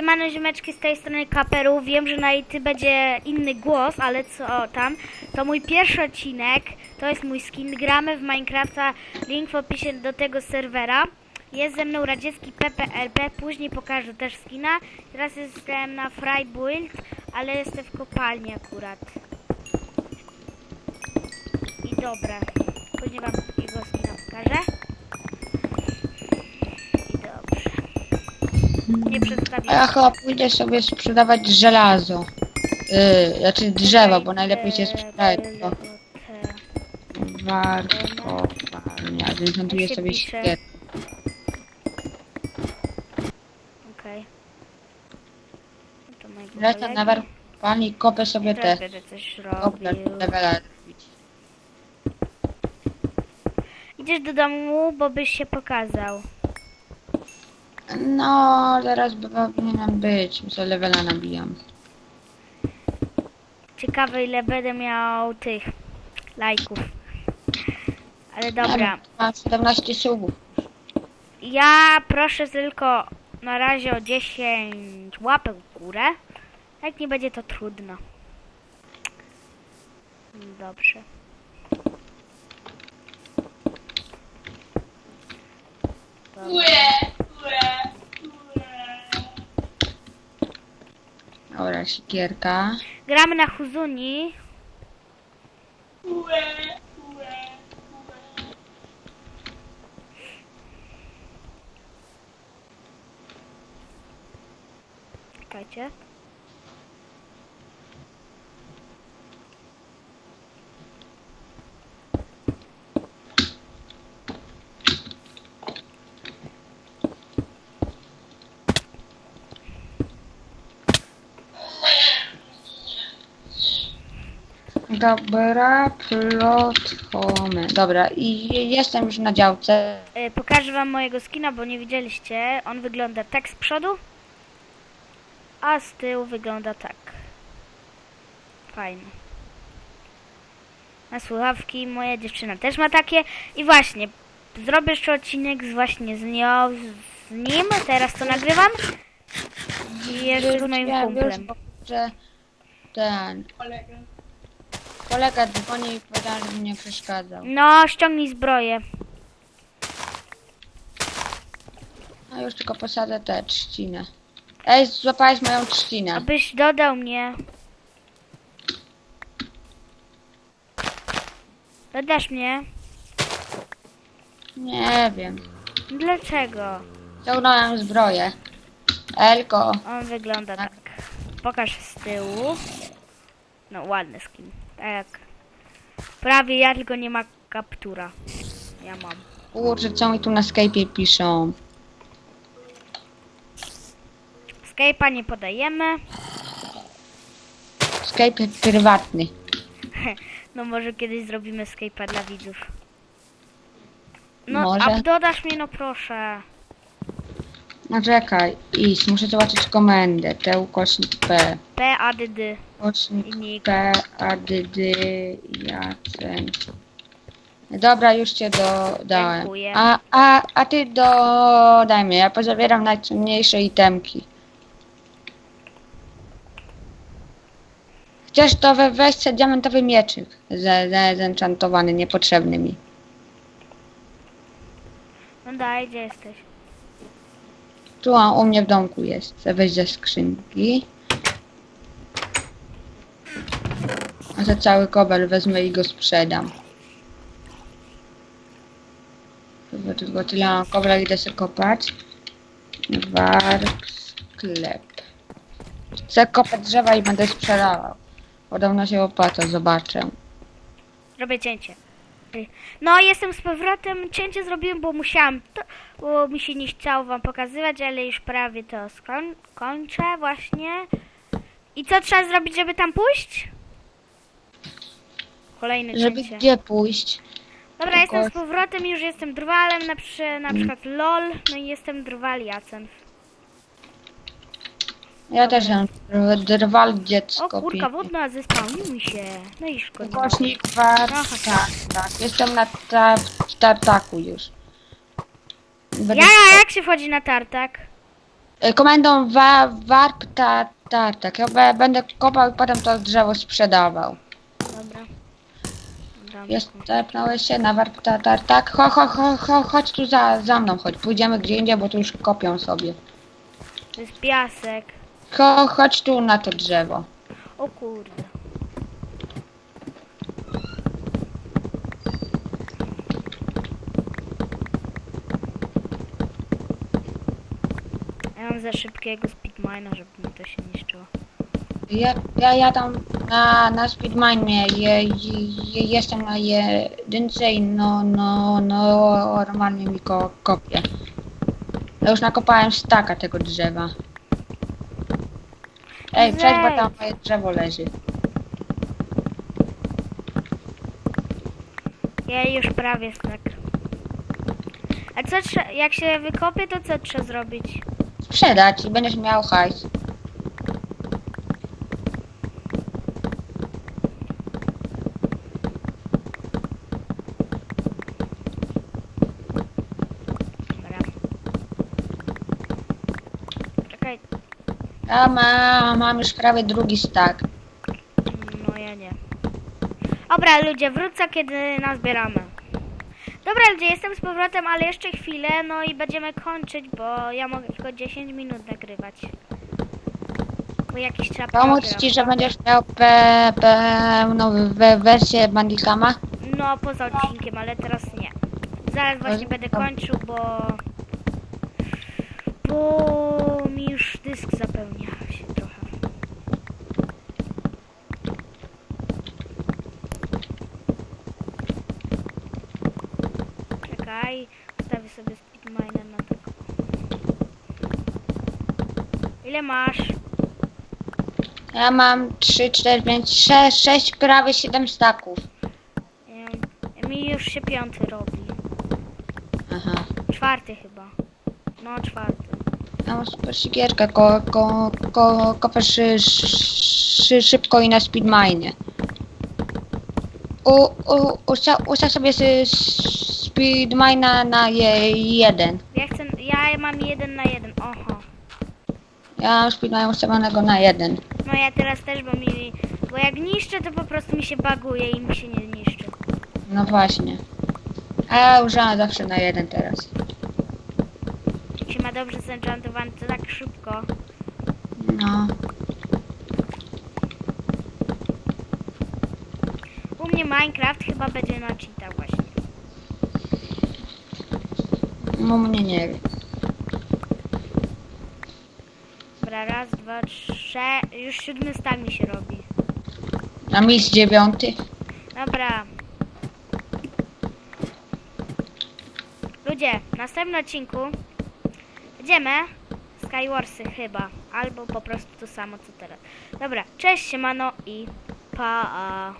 Siemano ziomeczki z tej strony Kaperu. Wiem, że na YouTube będzie inny głos, ale co tam? To mój pierwszy odcinek. To jest mój skin. Gramy w Minecrafta. Link w opisie do tego serwera. Jest ze mną radziecki PPLP. Później pokażę też skina. Teraz jestem na Fry ale jestem w kopalni akurat. I dobra. Później wam jego skina pokażę. Nie. A ja chyba pójdę sobie sprzedawać żelazo. Yy, znaczy drzewo, bo najlepiej się sprzedaje to warkowalnia. Wyhantuję Jak się sobie pisze? świetnie. Okej. No to mojego Lecę kolegi. na warkowalni i kopę sobie te Teraz będę coś kople robił. levela robić. Idziesz do domu, bo byś się pokazał. No, zaraz powinienem być, co levela nabijam. Ciekawe ile będę miał tych lajków. Ale dobra. Mam 17 subów. Ja proszę tylko na razie o 10 łapek w górę. Jak nie będzie to trudno. Dobrze. Dobra. Dobra, sikierka. Gramy na Huzuni. Czekajcie. Dobra, platformy. Dobra, i jestem już na działce. Y, Pokażę wam mojego skina, bo nie widzieliście. On wygląda tak z przodu, a z tyłu wygląda tak. Fajny. Na słuchawki moja dziewczyna też ma takie. I właśnie, zrobię jeszcze odcinek z właśnie z nią, z nim. Teraz to nagrywam. I jeszcze z moim już, kumplem. że ten kolega dzwoni i powiedział, że mi nie przeszkadzał. No, ściągnij zbroję. No już tylko posadzę tę trzcinę. Ej, złapałeś moją trzcinę. Abyś dodał mnie. Dodasz mnie? Nie wiem. Dlaczego? Ciągnąłem zbroję. Elko. On wygląda tak. Pokaż z tyłu. No, ładny skin. Tak. Prawie ja, tylko nie ma kaptura. Ja mam. Kurczę, co mi tu na Skype'ie piszą? Skype'a nie podajemy. Skype prywatny. No może kiedyś zrobimy Skype'a dla widzów. No, Może. a dodasz mnie, no proszę. No czekaj, idź, muszę zobaczyć komendę. T ukośnik P. P, A, D, D. Ukośnik. P, A, D, D, Jacen. Dobra, już cię dodałem. Dziękuję. A, a, a ty dodaj mnie, ja pozabieram najcenniejsze itemki. Chociaż to we weź diamentowy mieczyk ze, ze, zenchantowany, niepotrzebny mi. No daj, gdzie jesteś? Tu on u mnie w domku jest. Chcę wejść ze skrzynki. A za cały kobel wezmę i go sprzedam. Chyba tylko tyle mam kobla, idę sobie kopać. Warp, sklep. Chcę kopać drzewa i będę sprzedawał. Podobno się opłaca, zobaczę. Robię cięcie. No, jestem z powrotem. Cięcie zrobiłem, bo musiałam, to, bo mi się nie chciało wam pokazywać, ale już prawie to skoń, kończę właśnie. I co trzeba zrobić, żeby tam pójść? Kolejne Żeby cięcie. gdzie pójść? Dobra, jestem z powrotem, już jestem drwalem, na, przy, na przykład LOL, no i jestem drwal Jacen. Ja też mam drwal dziecko. O kurka, pięknie. wodna, zespałnił się. No i szkoda. War, Aha. tak, tak. Jestem na ta, w tartaku już. Będę Ja, jak się wchodzi na tartak? y, komendą wa, warp ta, tartak. Ja be, będę kopał i potem to drzewo sprzedawał. Dobra. Dobra. Jest, tepnąłeś się na warp ta, tartak. Cho, cho, cho, cho, chodź tu za, za mną, chodź. Pójdziemy gdzie indziej, bo tu już kopią sobie. To jest piasek. Cho, chodź tu na to drzewo. O kurde. Ja mam za szybkiego speedmina, żeby mi to się niszczyło. Ja, ja, ja tam na, na speedmine je, je, jestem na jedynce i no, no, no, normalnie mi ko, kopie. Ja już nakopałem staka tego drzewa. Ej, przejdź, bo tam moje drzewo leży. Ja już prawie tak. A co trze- jak się wykopie, to co trzeba zrobić? Sprzedać i będziesz miał hajs. Dobra. Czekaj, Ja ma, mam już prawie drugi stak. no ja nie. Dobra, ludzie, wrócę kiedy nazbieramy. Dobra, ludzie, jestem z powrotem, ale jeszcze chwilę, no i będziemy kończyć, bo ja mogę tylko 10 minut nagrywać. Bo jakiś trzeba Pomóc program. ci, że będziesz miał pe, pełną we, wersję Bandicama? No, poza odcinkiem, ale teraz nie. Zaraz właśnie będę kończył, bo... Bo mi już dysk zapełnia się trochę. Czekaj, ustawię sobie speedminer na tego. Ile masz? Ja mam 3, 4, 5, 6, 6 prawie 7 staków. Ym, Mi już się piąty robi. Aha. Czwarty chyba. No, czwarty. Mam super sikierkę, ko, ko, ko, kopę szy, szy, szybko i na speedmine. U, u, usta, usta sobie sy, speedmina na je, jeden. Ja chcę, ja mam jeden na jeden, oho. Ja mam speedmine ustawionego na jeden. No ja teraz też, bo mi, bo jak niszczę, to po prostu mi się baguje i mi się nie niszczy. No właśnie. A ja używam zawsze na jeden teraz. Ma dobrze zenchantowany, to tak szybko. No. U mnie Minecraft chyba będzie na cheata właśnie. U mnie nie wiem. Dobra, raz, dwa, trzy, już siódmy stak mi się robi. A mi z dziewiąty. Dobra. Ludzie, w następnym odcinku będziemy Skywarsy chyba, albo po prostu to samo co teraz. Dobra, cześć, siemano i pa.